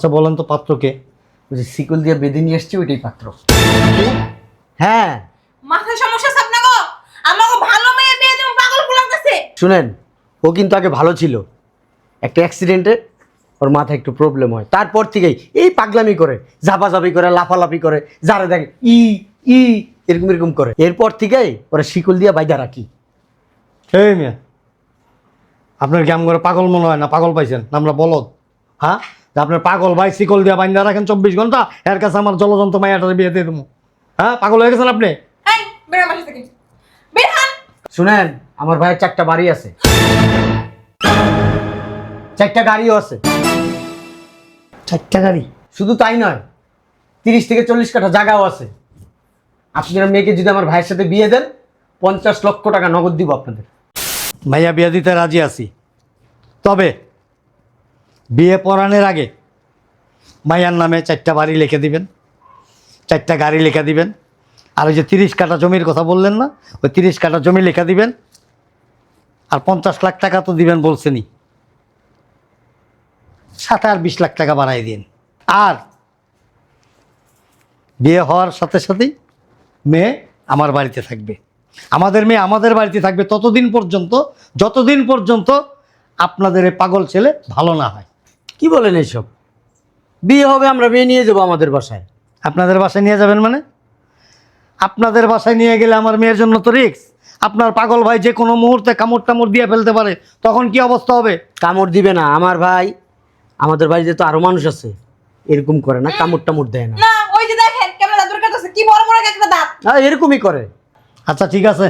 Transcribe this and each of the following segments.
আচ্ছা বলেন তো পাত্রকে ওই যে শিকল দিয়ে বেঁধে নিয়ে এসছি ওইটাই পাত্র। হ্যাঁ। মাথায় সমস্যা আছে আপনাকে আমাকে ভালো মেয়ে বিয়ে তুমি পাগল কুলাতেছে শুনেন ও কিন্তু আগে ভালো ছিল। একটা অ্যাক্সিডেন্টে ওর মাথায় একটু প্রবলেম হয়। তারপর থেকেই এই পাগলামি করে ঝাপাঝাপি করে লাফালাফি করে যারা দেখে ই ই এরকম এরকম করে। এরপর থেকেই ওরা শিকল দিয়ে বাইদা রাখি। এই মিয়া আপনার কি করে পাগল মনে হয় না? পাগল পাইছেন? না আমরা বলদ। হ্যাঁ? যে আপনার পাগল ভাই শিকল দিয়া বাইন্দা রাখেন চব্বিশ ঘণ্টা এর কাছে আমার জলযন্ত্র মাইয়াটার বিয়ে দিয়ে দেবো হ্যাঁ পাগল হয়ে গেছেন আপনি? শুনেন আমার ভাইয়ের চারটা বাড়ি আছে। চারটা গাড়িও আছে। চারটা গাড়ি? শুধু তাই নয় তিরিশ থেকে চল্লিশ কাঠা জায়গাও আছে। আপনারা মেয়েকে যদি আমার ভাইয়ের সাথে বিয়ে দেন পঞ্চাশ লক্ষ টাকা নগদ দিব আপনাদের। ভাইয়া বিয়ে দিতে রাজি আছি। তবে বিয়ে পড়ানোর আগে মাইয়ার নামে চারটা বাড়ি লিখে দিবেন, চারটা গাড়ি লিখে দিবেন। আর ওই যে তিরিশ কাঠা জমির কথা বললেন না, ওই তিরিশ কাঠা জমি লিখে দিবেন। আর পঞ্চাশ লাখ টাকা তো দিবেন বলছেনই। সাথে আর বিশ লাখ টাকা বাড়াই দিন। আর বিয়ে হওয়ার সাথে সাথেই মেয়ে আমার বাড়িতে থাকবে। আমাদের মেয়ে আমাদের বাড়িতে থাকবে ততদিন পর্যন্ত, যতদিন পর্যন্ত আপনাদের পাগল ছেলে ভালো না হয়। কি বলেন এইসব বিয়ে হবে আমরা মেয়ে নিয়ে যাব আমাদের বাসায়। আপনাদের বাসায় নিয়ে যাবেন মানে? আপনাদের বাসায় নিয়ে গেলে আমার মেয়ের জন্য তো রিক্স আপনার পাগল ভাই যে কোনো মুহূর্তে কামড় টামড় দিয়ে ফেলতে পারে তখন কি অবস্থা হবে? কামড় দিবে না। আমার ভাই আমাদের বাড়িতে তো আরও মানুষ আছে। এরকম করে না কামড় টামড় দেয় না। না ওই যে দেখেন কেমন দাঁত বের কি বড় বড় একটা দাঁত। আর এরকমই করে। আচ্ছা ঠিক আছে।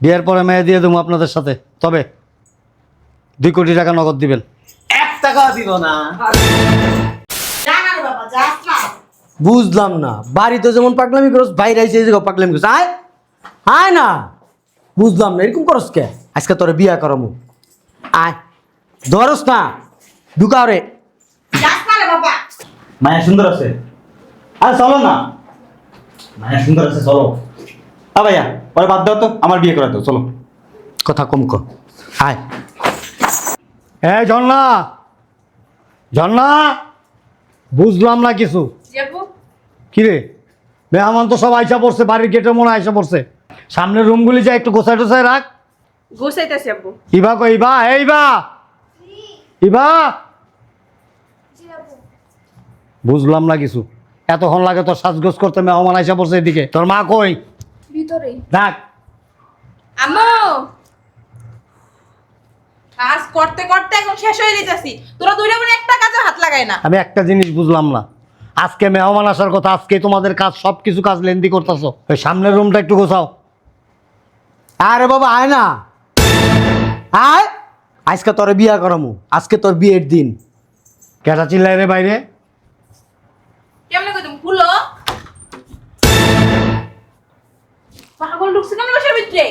বিয়ের পরে মেয়ে দিয়ে দেবো আপনাদের সাথে। তবে দুই কোটি টাকা নগদ দিবেন। এক টাকাও দিব না। বুঝলাম না। বাড়িতে যেমন পাগলামি করস বাইরে আইসে এই জায়গায় পাগলামি করস। আয়। আয় না। বুঝলাম না এরকম করস কে? আজকে তোরে বিয়া করামু। আয়। ধরস না। ঢুকাও রে যাস না রে বাবা। মায়া সুন্দর আছে। আর চলো না। মায়া সুন্দর আছে চলো। হ্যাঁ ভাইয়া পরে বাদ দাও তো আমার বিয়ে করে দাও চলো। কথা কম কর। আয়। হ্যাঁ ঝর্ণা ঝর্ণা বুঝলাম না কিছু। কিরে? মেহমান তো সব আইসা পড়ছে বাড়ির গেটে মনে আইসা পড়ছে। সামনের রুমগুলি যা একটু গোছায় টোছায় রাখ। গোসাইতেছি আব্বু। ইবা কো ইবা? এই বা ইবা! বুঝলাম না কিছু। এতক্ষণ লাগে তোর সাজগোজ করতে মেহমান আইসা পড়ছে এদিকে। তোর মা কই? ভিতরে ডাক আম্মু! কাজ করতে করতে এখন শেষ হয়ে যেতেছি তোরা দুইটা বোন একটা কাজে হাত লাগায় না। আমি একটা জিনিস বুঝলাম না। আজকে মেহমান আসার কথা আজকে তোমাদের কাজ সব কিছু কাজ লেন্দি করতেছো। ওই সামনের রুমটা একটু গোছাও। আরে বাবা আয় না। আয়। আজকে তোরে বিয়া করামু। আজকে তোর বিয়ের দিন। কেটা চিল্লাই রে বাইরে। কেমনে কই তুমি খুলো পাগল ঢুকছে কেমন বাসার ভিতরে?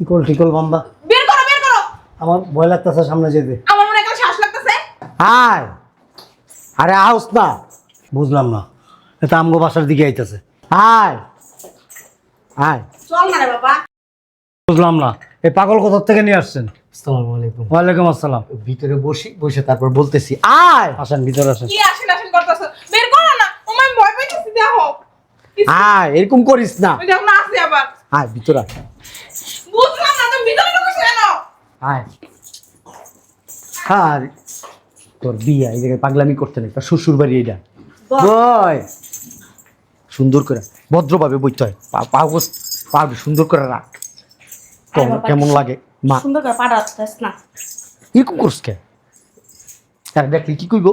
টিকল টিকল বাম্বা বের করো বের করো। আমার ভয় লাগতেছে সামনে যেতে। আমার মনে একটা শ্বাস লাগতেছে। আয়। আরে আউস না। বুঝলাম না। এটা আমগো বাসার দিকে আইতাছে। আয়। আয়। চল না রে বাবা। বুঝলাম না। এই পাগল কোথার থেকে নিয়ে আসছেন? আসসালামু আলাইকুম। ওয়ালাইকুম আসসালাম। ভিতরে বসি বসে তারপর বলতেছি। আয়। আসেন ভিতরে আসেন। কি আসেন আসেন করতেছ? বের করো না। ও মাই ভয় পাইতেছি দেখো। আয় এরকম করিস না। ওই দেখো না আসছে আবার। আয় ভিতরে। বুঝলাম না তুমি ভিতরে ঢুকেছো কেন আয় আর তোর বিয়ে এই জায়গায় পাগলামি করতে নেই তোর শ্বশুর বাড়ি বয়। সুন্দর করে ভদ্রভাবে বইতে হয়। পা পা গোছ- পা সুন্দর করে রাখ। কেমন- কেমন লাগে? মা। সুন্দর করে না। এরকম করস কে? দেখলি কি কইব?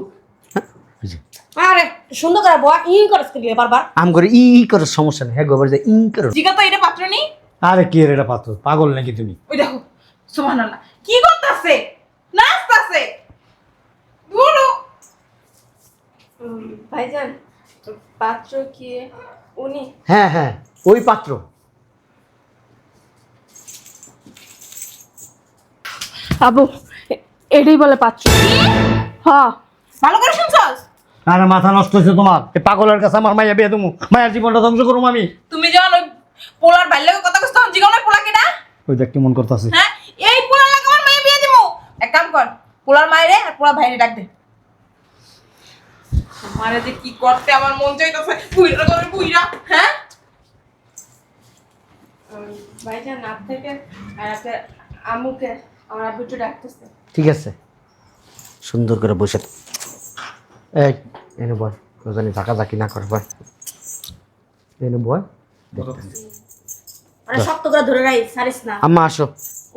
হ্যাঁ? আরে সুন্দর করে বয়া ই করস বারবার? আম করে ই ই করে সমস্যা নেই। হ্যাঁ গোবর যায় ই করে জিগা তো এটা পাত্র নেই। আরে কি রে এটা পাথর? পাগল নাকি তুমি? ওই দেখো সুবহানাল্লাহ। কি করতেছে? নাচতাছে? দুরু ভাইজান পাত্র কি উনি? হ্যাঁ হ্যাঁ ওই পাত্র। আবু এ- এটাই বলে পাত্র। হ্যাঁ। ভালো করে শুনছস? আরে মাথা নষ্ট হয়েছে তোমার। এই পাগলের কাছে আমার মাইয়া বিয়ে দেবো। মায়ের জীবনটা ধ্বংস করুম আমি। তুমি যখন পোলার বাইরে কথা কইছ তখন জিগাও না পোলা কিনা ওই দেখ কেমন করতেছে। হ্যাঁ? এই পোলার লাগে আমার মেয়ে বিয়ে দিমু। এক কাম কর পোলার মায়েরে আর পোলার ভাইরে ডাক দে। মারে যে কি করতে আমার মন চাইতেছে বুইরা করে বুইরা হ্যাঁ? ভাইজান নাপ থেকে আর আপনার আম্মুকে আমার আব্বু একটু ডাকতেছে। ঠিক আছে। সুন্দর করে বসে। থাক। এই এনে বয় জানি ঝাঁকা ঝাঁকি না করে বয়। এনে বয় মানে শক্ত করে ধরে রাই সারিস না। আম্মা আসো।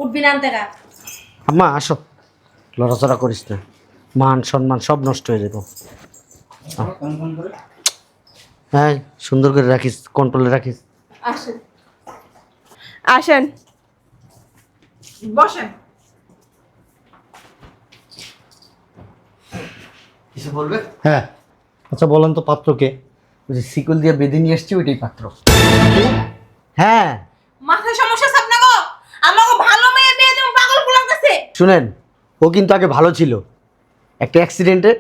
উঠবি না আনতে গা আম্মা আসো। লড়াচড়া করিস না। মান সম্মান সব নষ্ট হয়ে যাব। হ্যাঁ সুন্দর করে রাখিস কন্ট্রোলে রাখিস। আসেন। আসেন। বসেন। কিছু বলবে? হ্যাঁ। আচ্ছা বলেন তো পাত্রকে। ওই যে শিকল দিয়ে বেঁধে নিয়ে এসছি ওইটাই পাত্র। হ্যাঁ মাথায় সমস্যা আছে আপনাকে আমাকে ভালো মেয়ে বিয়ে তুমি পাগল পোলার কাছে শুনেন ও কিন্তু আগে ভালো ছিল। একটা অ্যাক্সিডেন্টে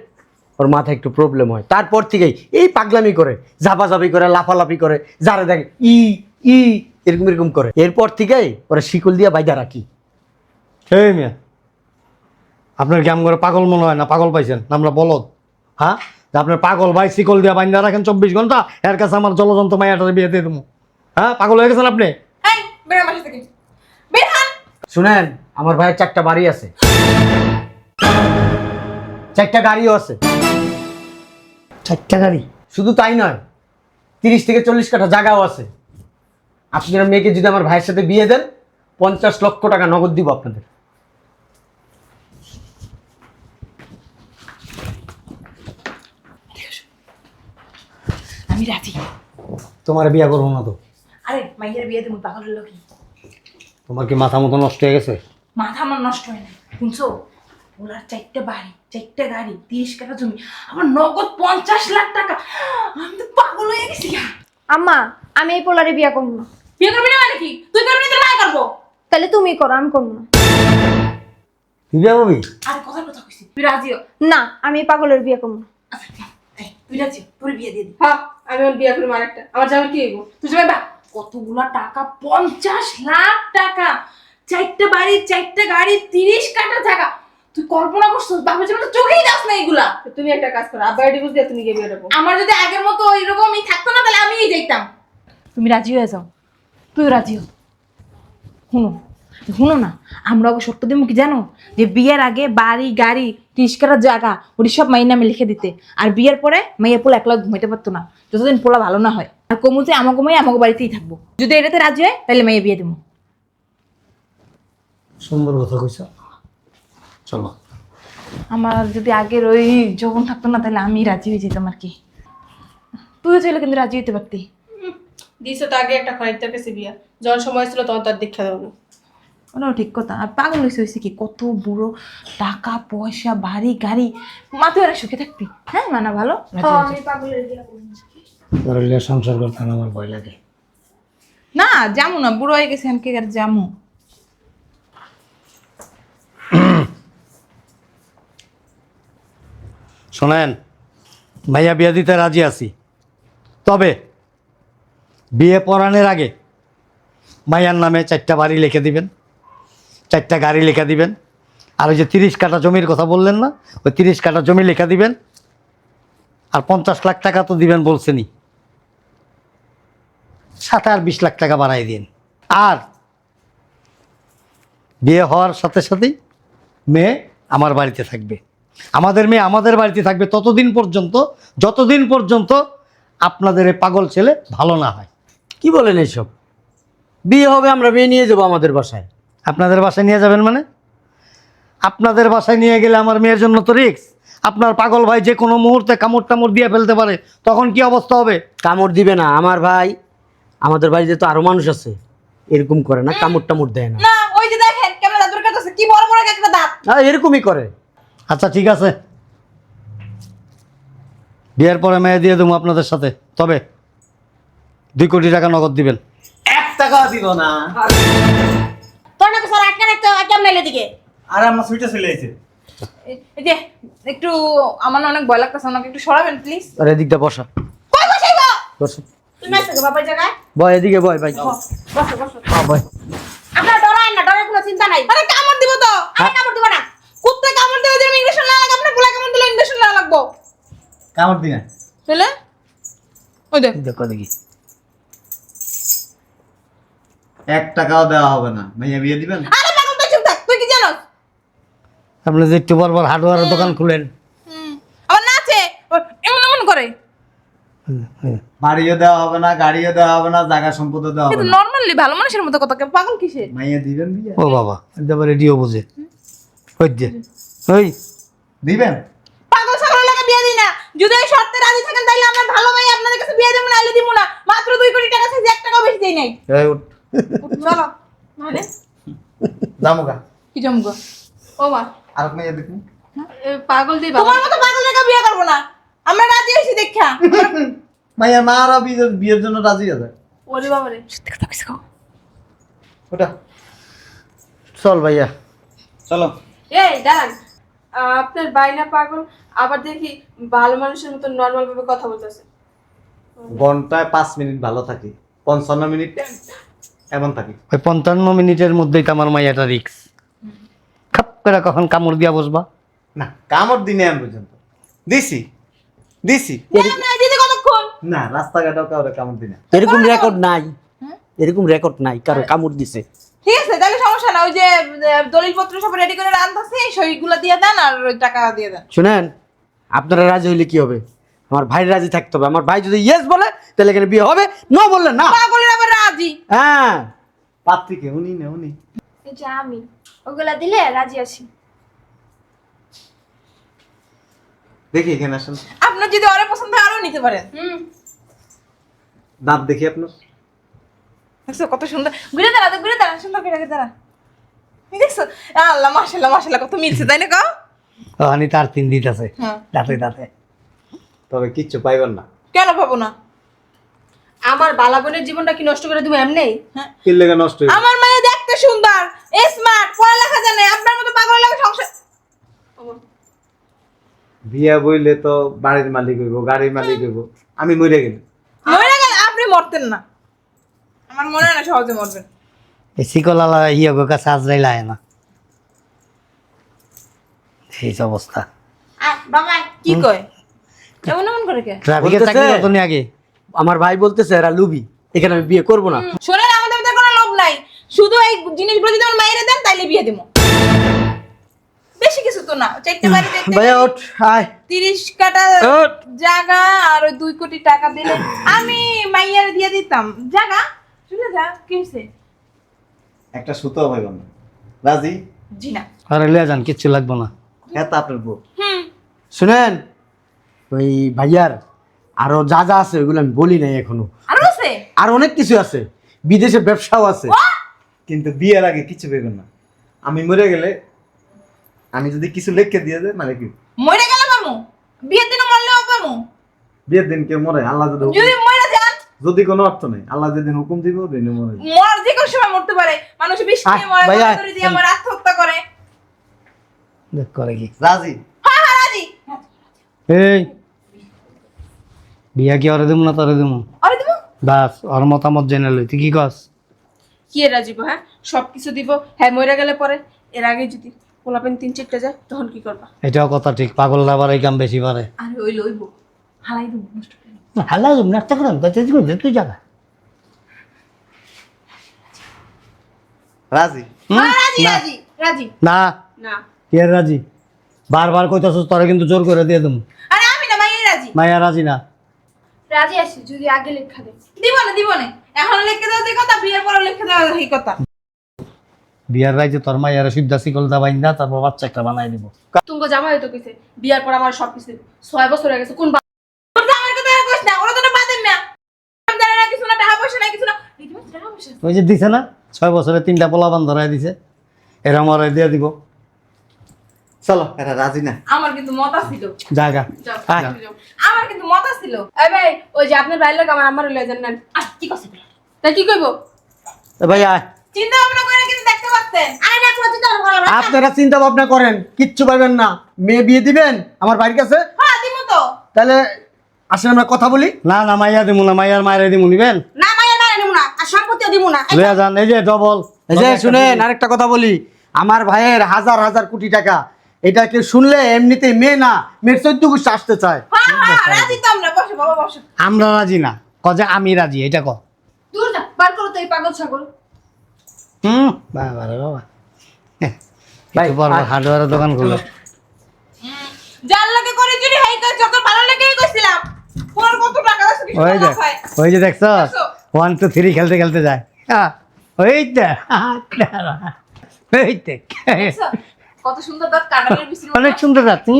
ওর মাথায় একটু প্রবলেম হয়। তারপর থেকেই এই পাগলামি করে ঝাপাঝাপি করে লাফালাফি করে যারা দেখে ই ই এরকম এরকম করে। এরপর থেকেই ওরা শিকল দিয়ে বাইদা রাখি। এই মিয়া আপনার কেমন করে পাগল মনে হয় না? পাগল পাইছেন? না আমরা বলদ। হ্যাঁ? যে আপনার পাগল ভাই শিকল দিয়া বাইন্দা রাখেন চব্বিশ ঘণ্টা এর কাছে আমার জলযন্ত্র মাইয়াটার বিয়ে দিয়ে দেবো হ্যাঁ? পাগল হয়ে গেছেন আপনি এই বের আমার সাথে থেকে বের হন শুনেন আমার ভাইয়ের চারটা বাড়ি আছে। চারটা গাড়িও আছে। চারটা গাড়ি? শুধু তাই নয় তিরিশ থেকে চল্লিশ কাঠা জায়গাও আছে। আপনারা মেয়েকে যদি আমার ভাইয়ের সাথে বিয়ে দেন পঞ্চাশ লক্ষ টাকা নগদ দিব আপনাদের। আমি রাজি। তোমার বিয়ে করব না তো। আরে মাইয়ের বিয়ে তুমি পাগল হলো কি? তোমার কি মাথা মতো নষ্ট হয়ে গেছে? মাথা আমার নষ্ট হয় না শুনছো? ওনার চারটে বাড়ি চারটে গাড়ি তিরিশ কাঠা জমি। আমার নগদ পঞ্চাশ লাখ টাকা। আমি তো পাগল হয়ে গেছি আম্মা আমি এই পোলারে বিয়া করব না। বিয়ে করবি না মানে কি? তুই করবি না তোর করব। তাহলে তুমি করো আমি করব না। তুই বিয়ে করবি? আরে কথার কথা কইছি তুই রাজিও না আমি এই পাগলের বিয়ে করব না। আচ্ছা তুই রাজি তোর বিয়ে দিয়ে দি। হ্যাঁ আমি ওর বিয়ে করব আরেকটা। আমার জামা কি হইব? তুই যাবে বা কতগুলা টাকা? পঞ্চাশ লাখ টাকা। চারটে বাড়ি চারটে গাড়ি তিরিশ কাটা জায়গা। তুই কল্পনা করছ বাবু যেমন চোখেই যাস না এগুলা। তুমি একটা কাজ করো আব্বা ডিভোর্স দিয়ে তুমি গিয়ে বিয়ে দেবো আমার যদি আগের মতো ওইরকমই থাকতো না তাহলে আমিই যেতাম তুমি রাজি হয়ে যাও? তুই রাজি হো। শুনো শুনো না আমরা ওকে সত্য দেবো কি জানো? যে বিয়ের আগে বাড়ি গাড়ি তিরিশ কাটার জায়গা ওটি সব মায়ের নামে লিখে দিতে। আর বিয়ের পরে মাইয়া পোলা একলা ঘুমাইতে পারতো না যতদিন পোলা ভালো না হয়। আর কমুতে আমাকে মাই আমাকে বাড়িতেই থাকব। যদি এটাতে রাজি হয় তাহলে মাইয়া বিয়ে দেবো। সুন্দর কথা কইছ। চলো। আমার যদি আগের ওই যৌবন থাকতো না তাহলে আমি রাজি হয়ে যেতাম আর কি। তুইও চাইলে কিন্তু রাজি হতে পারতি। দিছো তো আগে একটা খরিদ্দার কাছে বিয়া। যখন সময় ছিল তখন তার দীক্ষা দেবো না ওটাও ঠিক কথা। আর পাগল হয়েছে হয়েছে কি? কত বুড়ো টাকা পয়সা বাড়ি গাড়ি। মাথায় ওরা সুখে থাকবি। হ্যাঁ মানা ভালো? হ্যাঁ, আমি না। তোর লিয়ে সংসার করতে আমার ভয় লাগে। না যামু না বুড়ো হয়ে গেছে আমি কি আর যামু। শোনেন ভাইয়া বিয়ে দিতে রাজি আছি। তবে বিয়ে পড়ানোর আগে মাইয়ার নামে চারটা বাড়ি লিখে দিবেন চারটা গাড়ি লিখে দিবেন আর ওই যে তিরিশ কাঠা জমির কথা বললেন না ওই তিরিশ কাঠা জমি লিখে দিবেন আর পঞ্চাশ লাখ টাকা তো দিবেন বলছেনই। সাথে আর বিশ লাখ টাকা বাড়াই দিন। আর বিয়ে হওয়ার সাথে সাথেই মেয়ে আমার বাড়িতে থাকবে। আমাদের মেয়ে আমাদের বাড়িতে থাকবে ততদিন পর্যন্ত যতদিন পর্যন্ত আপনাদের এই পাগল ছেলে ভালো না হয়। কি বলেন এইসব বিয়ে হবে আমরা বিয়ে নিয়ে যাব আমাদের বাসায়। আপনাদের বাসায় নিয়ে যাবেন মানে? আপনাদের বাসায় নিয়ে গেলে আমার মেয়ের জন্য তো রিক্স আপনার পাগল ভাই যে কোনো মুহূর্তে কামড় টামড় দিয়ে ফেলতে পারে তখন কি অবস্থা হবে? কামড় দিবে না। আমার ভাই আমাদের বাড়িতে তো আরও মানুষ আছে। এরকম করে না কামড় টামড় দেয় না। না ওই যে দেখেন কেমন দাঁত বের কি বড় বড় একটা দাঁত। হ্যাঁ এরকমই করে। আচ্ছা ঠিক আছে। বিয়ের পরে মেয়ে দিয়ে দেবো আপনাদের সাথে। তবে দুই কোটি টাকা নগদ দিবেন। এক টাকা দিব না। তোর নাকি স্যার আটকে রাখতে কেমন এলে দিকে আর আমার সুইটা চলে এসেছে এই- এই যে একটু আমার না অনেক ভয় লাগতেছে আমাকে একটু সরাবেন প্লিজ আর এদিকটা বসা। কই বসাইবো বসো। বয় এদিকে বয় ভাই হ্যাঁ, বয়। আপনারা ডরায় না কোনো চিন্তা নাই। আরে কামড় দিব তো। আমি কামড় দিব না। কুত্তা কামড় দিলে যেরকম না লাগে আপনি কামড় দিলে না লাগবো। কামড় দিন তাহলে ওই দেখ দেখো দেখি। এক টাকাও দেওয়া হবে না। ভাইয়া বিয়ে দিবেন? আরে পাগল তুই চুপ থাক। তুই কি জানো আপনি যে একটু বরাবর হার্ডওয়্যারের দোকান খুলেন। বাড়িও দেওয়া হবে না গাড়িও দেওয়া হবে না জায়গা সম্পদও দেওয়া হবে কিন্তু না। নর্মালি ভালো মানুষের মতো কথা পাগল কিসের? মাইয়া দিবেন বিয়ে? ও বাবা একবার রেডিও বোঝে। ওই যে? ওই। দিবেন? পাগল ছাগল লাগে বিয়ে দিই না। যদি এই শর্তে রাজি থাকেন তাহলে আমরা ভালো ভাই আপনাদের কাছে বিয়ে দেবো না আইলে দিব না। মাত্র দুই কোটি টাকা থেকে এক টাকাও বেশি দেই নাই। এই উঠ। চলো। মানে জামুকা কি জমগো ও মা। আর মাইয়া দেখুন। পাগল দিয়ে তোমার মতো পাগল টাকা বিয়ে করব না। আমরা রাজি হয়েছি দেখা। মাইয়া মারা বিয়ে বিয়ের জন্য রাজি আছে। ওরে বাবা রে সত্যি কথা কইছো ওটা। চল ভাইয়া। চলো। এই দাঁড়ান। আপনার বাইনা পাগল আবার দেখি ভালো মানুষের মতো নর্মাল ভাবে কথা বলতেছে। ঘন্টায় পাঁচ মিনিট ভালো থাকি। পঞ্চান্ন মিনিট এমন থাকি। ওই পঞ্চান্ন মিনিটের মধ্যেই তো আমার মাইয়াটা রিক্স। খাপ করে কখন কামড় দিয়া বসবা? না কামড় দিনে আমি পর্যন্ত। দিছি। দিছি। না দিদি কতক্ষণ? না রাস্তাঘাটেও কাউরে কামড় দিনে এরকম রেকর্ড নাই। এরকম রেকর্ড নাই কারও কামড় দিছে। ঠিক আছে তাহলে সমস্যা না ওই যে দলিল পত্র সব রেডি করে রাখতেছে সইগুলো দিয়ে দেন আর টাকা দিয়ে দেন। শুনেন আপনারা রাজি হইলে কি হবে? আমার ভাই রাজি থাকতে হবে। আমার ভাই যদি ইয়েস বলে তাহলে এখানে বিয়ে হবে? না বললে না। পাগলের আবার রাজি। হ্যাঁ। পাত্রীকে উনি না উনি। এই যে আমি ওগুলা দিলে রাজি আছি। দেখি এখানে আসেন। আপনার যদি অরে পছন্দ হয় আরও নিতে পারেন। হুম। দাঁত দেখি আপনার। দেখছ কত সুন্দর। ঘুরে দাঁড়া তো ঘুরে দাঁড়া সুন্দর করে দাঁড়া। দেখছ? আল্লাহ মাশাল্লাহ মাশাল্লাহ কত মিলছে তাই না কও ওখানে তার তিন দিত আছে। হ্যাঁ। দাঁতে দাঁতে। তবে কিচ্ছু পাইবেন না। কেন পাবো না? আমার বালা বোনের জীবনটা কি নষ্ট করে দিব এমনি? হ্যাঁ। কি লেগে নষ্ট? আমার মেয়ে দেখতে সুন্দর স্মার্ট পড়ালেখা জানে আপনার মতো পাগল লাগে সংসার বিয়া বইলে তো বাড়ির মালিক হইব গাড়ির মালিক হইব। আমি মরে গেলি মরে গেলে আপনি মরতেন না। আমার মনে হয় না সহজে মরবেন। এই শিকলালা ইয়ে গো কাছে আজরাইল আয় না। এই যে অবস্থা। বাবা কি কয়? এমন এমন করে কে? বলতেছে- চাকরি কত আগে? আমার ভাই বলতেছে এরা লুবি এখানে আমি বিয়ে করব না। শোনেন আমাদের ভিতরে কোনো লোভ নাই। শুধু এই জিনিসগুলো যদি আমার মায়েরে দেন তাইলে বিয়ে দেবো। বেশি কিছু তো না? বাড়ি দেখতে ভাইয়া ওঠ আয়। তিরিশ কাটা ওঠ। জায়গা আর ওই দুই কোটি টাকা দিলে আমি মাইয়ার দিয়ে দিতাম। জায়গা শুনে যা কি একটা সুতো পাইবেন না রাজি? জি না। আরে লিয়া যান কিচ্ছু লাগবো না। হ্যাঁ তা আপনার বউ। হুম। শুনেন ওই ভাইয়ার আরও যা যা আছে ওইগুলো আমি বলি নাই এখনও। আরও আছে? আর অনেক কিছু আছে। বিদেশে ব্যবসাও আছে। কিন্তু বিয়ের আগে কিছু পাইবেন না। আমি মরে গেলে আমি যদি কিছু লিখে দিয়ে দেয় মানে কি? মরে গেলে পামু বিয়ের দিনে মরলেও পামু বিয়ের দিন কেউ মরে আল্লাহ যদি যদি মরে যান। যদি কোনো অর্থ নেই আল্লাহ যেদিন হুকুম দিব ওদিন মরে। মর যে কোনো সময় মরতে পারে। মানুষ বিষ নিয়ে মরে। গলাদড়ি দিয়ে মরে আত্মহত্যা করে। দেখ করে কি? রাজি? হ্যাঁ হ্যাঁ রাজি। এই বিয়া কি ওরে দেবো না তোরে দেবো আরে দেবো বাস ওর মতামত জেনে লই তুই কি কস? কি রাজিব হ্যাঁ? সব কিছু দিব। হ্যাঁ মরে গেলে পরে। এর আগে যদি পোলাপেন তিন চারটা যায় তখন কি করবা? এটাও কথা ঠিক পাগল এই কাম বেশি পারে আরে ওই লইব হালাই দেবো নষ্ট করে দেবো। নাচতে করেন তুই রাজি? হ্যাঁ রাজি রাজি রাজি। না। না। কি রাজি? বারবার কইতাছিস তোরা কিন্তু জোর করে দিয়ে দেবো আরে আমি না মাইয়াই রাজি। মাইয়া রাজি না। রাজি আছি যদি আগে লেখা দেয়। দিব না দিব না। এখন লিখে দেওয়া যে কথা বিয়ের পরে লিখে দেওয়া এই কথা। বিয়ার রাইজে তোর মাইয়ার সিদ্ধা শিকল দা বাইন্দা তারপর বাচ্চা একটা বানাই দিব। তুমি জামাই হয়তো কইছে বিয়ার পর আমার সব কিছু ছয় বছর হয়ে গেছে কোন তোর তো আমার কথা আর কইস না ওরা তো না বাদেন না। আমি জানি না কিছু না টাকা পয়সা নাই কিছু না। টাকা পয়সা ওই যে দিছে না ছয় বছরে তিনটা পোলা বান ধরাই দিছে। এরম আর দিয়ে দিব। চলো এটা রাজি না। আমার কিন্তু মত ছিল জায়গা। আমার কিন্তু মত ছিল এই ভাই ওই যে আপনার ভাই লোক আমার আমার লয়ে যান আর কি হ্যাঁ। তাই কি কইবো? এ ভাই আয়। চিন্তা ভাবনা আপনারা চিন্তা ভাবনা করেন কিচ্ছু পাইবেন না। মেয়ে বিয়ে দিবেন আমার বাড়ির কাছে। হ্যাঁ তাহলে আসেন আমরা কথা বলি। না না মাইয়া দিমু না মাইয়ার মায়ের দিমু নিবেন? না মায়ের মায়ের নিবো না আর সম্পত্তিও দিব না। লইয়া যান এই যে ডবল এই যে শুনেন আরেকটা কথা বলি। আমার ভাইয়ের হাজার হাজার কোটি টাকা। এটাকে শুনলে এমনিতেই মেয়ে না মেয়ের চোদ্দ গুষ্ঠ আসতে চায়। হ্যাঁ হ্যাঁ রাজি তো আমরা বসো বাবা বসো। আমরা রাজি না। কজে আমি রাজি এটা ক দূর যা বার করো তো এই পাগল ছাগল। হুম? বাবা রে বাবা ভাই, একটু পর দোকান খুলো। যার লাগে করে যদি হাই কাজ যত ভালো লেগেই কইছিলাম তোমার কত টাকা আছে কিছু ওই যে ওই যে দেখছ? ওয়ান টু থ্রি খেলতে খেলতে যায়। হ্যাঁ, ওই তো ওই তো কত সুন্দর দাঁত কাটালের বিচির অনেক সুন্দর যাচ্ছে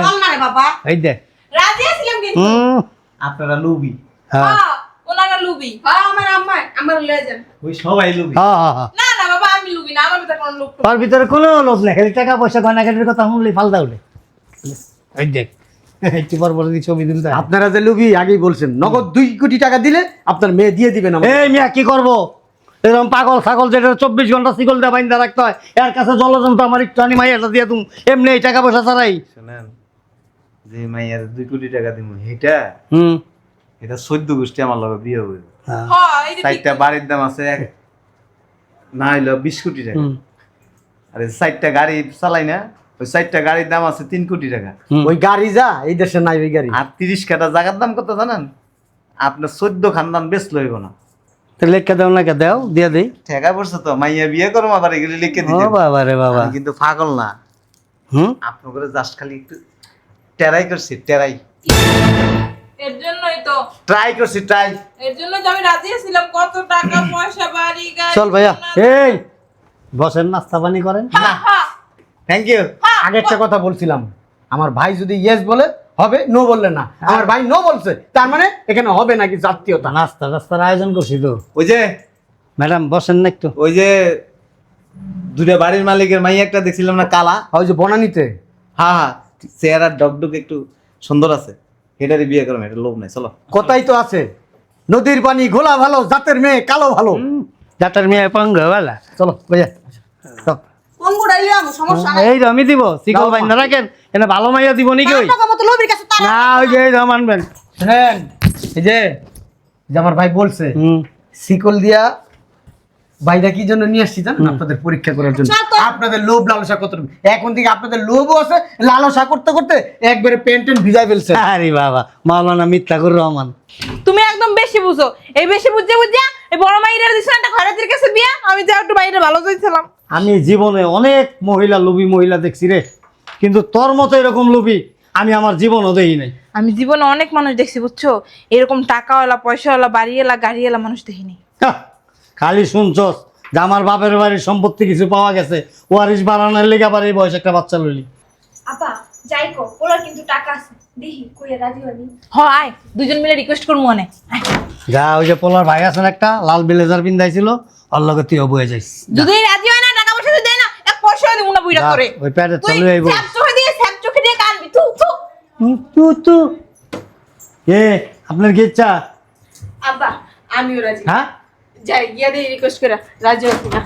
চল না রে বাবা। ওই দেখ রাজি আছিলাম কিন্তু। হুম। আপনারা লুবি হ্যাঁ। হ্যাঁ। ওনারা লুবি। হ্যাঁ আমার আম্মা আমার লয়ে যান ওই সবাই লুবি। হ্যাঁ হ্যাঁ হ্যাঁ। না না বাবা আমি লুবি না আমার ভিতরে কোনো তোর ভিতরে কোনো লোভ নেই খালি টাকা পয়সা কথা শুনলি ফালতা উঠে। দেখ। একটু পর পর দিয়ে ছবি দিল আপনারা যে লুবি আগেই বলছেন নগদ দুই কোটি টাকা দিলে আপনার মেয়ে দিয়ে দিবেন। এই মিয়া কি করব? এরকম পাগল ছাগল যেটা চব্বিশ ঘণ্টা শিকল দিয়ে বাইন্দা রাখতে হয় এর কাছে জলযন্ত্র আমার একটু আনি মাইয়াটা দিয়ে তুমি এমনি এই টাকা পয়সা ছাড়াই। শোনেন যে মাইয়ার দুই কোটি টাকা দিব এটা হুম। এটা চোদ্দ গোষ্ঠী আমার লগে বিয়ে হইল হ্যাঁ। হ্যাঁ চারটা বাড়ির দাম আছে এক না হইল বিশ কোটি টাকা। আর চারটা গাড়ি চালাই না ওই চারটা গাড়ির দাম আছে তিন কোটি টাকা। ওই গাড়ি যা এই দেশে নাই ওই গাড়ি। আর তিরিশ কাটা জায়গার দাম কত জানেন? আপনার চোদ্দ খানদান বেশ লইব না। তো লেখা দাও না কে দাও দিয়ে দিই। ঠেকা পড়ছে তো মাইয়া বিয়ে করব আবার এগুলি লিখে ও দিতে বাবা রে বাবা। কিন্তু পাগল না। হুম? আপনার করে জাস্ট খালি একটু টেরাই করছি টেরাই। এর জন্যই তো। ট্রাই করছি ট্রাই এর জন্য তো আমি রাজি আছিলাম। কত টাকা পয়সা বাড়ি গাড়ি চল ভাইয়া। এই বসেন নাস্তা পানি করেন। হ্যাঁ, হ্যাঁ, থ্যাংক ইউ হ্যাঁ, আগে একটা কথা বলছিলাম। আমার ভাই যদি ইয়েস বলে হবে নো বললে না। আমার ভাই নো বলছে তার মানে এখানে হবে নাকি জাতীয়তা? নাস্তা টাস্তার আয়োজন করছি তো। ওই যে ম্যাডাম বসেন না একটু। ওই যে দুটা বাড়ির মালিকের মাইয়া একটা দেখছিলাম না কালা। ওই যে বনানিতে। হ্যাঁ হ্যাঁ চেহারা ডকডক একটু সুন্দর আছে। এটারই বিয়ে করবে এটা লোভ নাই চলো। কথাই তো আছে? নদীর পানি ঘোলা ভালো জাতের মেয়ে কালো ভালো। যাতার মেয়ে পঙ্গ বেলা। চলো বুঝে আমি এই আমি দিব বাইন্দা রাখেন। এনে ভালো মাইয়া দিব নাকি ওই? টাকা মতো লোভির কাছে তার না ওই যে এই দাম আনবেন এই যে আমার ভাই বলছে হুম। শিকল দিয়া ভাইটা কি জন্য নিয়ে আসছি জানেন আপনাদের পরীক্ষা করার জন্য। আপনাদের লোভ লালসা কত এখন থেকে আপনাদের লোভও আছে লালসা করতে করতে একবারে পেন টেন ভিজাই ফেলছে। আরে বাবা মাওলানা মিত্তাকুর রহমান। তুমি একদম বেশি বুঝো। এই বেশি বুঝে বুঝে এই বড় মাইরা দিছ একটা ঘরের কাছে বিয়া? আমি যা একটু বাইরে ভালো চাইছিলাম। আমি জীবনে অনেক মহিলা লোভী মহিলা দেখছি রে। কিন্তু তোর মতো এরকম লোভী আমি আমার জীবনও দেই নাই। আমি জীবনে অনেক মানুষ দেখছি বুঝছ? এরকম টাকাওয়ালা পয়সাওয়ালা বাড়িওয়ালা গাড়িওয়ালা মানুষ দেখিনি। হাহ, খালি শুনছস যে আমার বাপের বাড়ির সম্পত্তি কিছু পাওয়া গেছে ওয়ারিস বাড়ানোর লেগে আবার এই বয়স একটা বাচ্চা লইলি। আপা যাই কো ওলার কিন্তু টাকা আছে। দেখি কইয়া রাজি হয়নি। হ আয় দুজন মিলে রিকোয়েস্ট করব মনে। যা ওই যে পোলার ভাই আছেন একটা লাল ব্লেজার পিন্ধাইছিল ওর লগে তুইও বয়ে যাইস। যদি রাজি হয় না টাকা পয়সা দেয় না এক পয়সা দিব না বুইরা করে। ওই তুই চলে আইবো। স্যাপ চোখে দিয়ে স্যাপ চোখে দিয়ে কানবি তু তু। তু তু। এ আপনার কি ইচ্ছা? আব্বা আমিও রাজি। হ্যাঁ? যাই গিয়া দিয়ে রিকোয়েস্ট করে রাজি না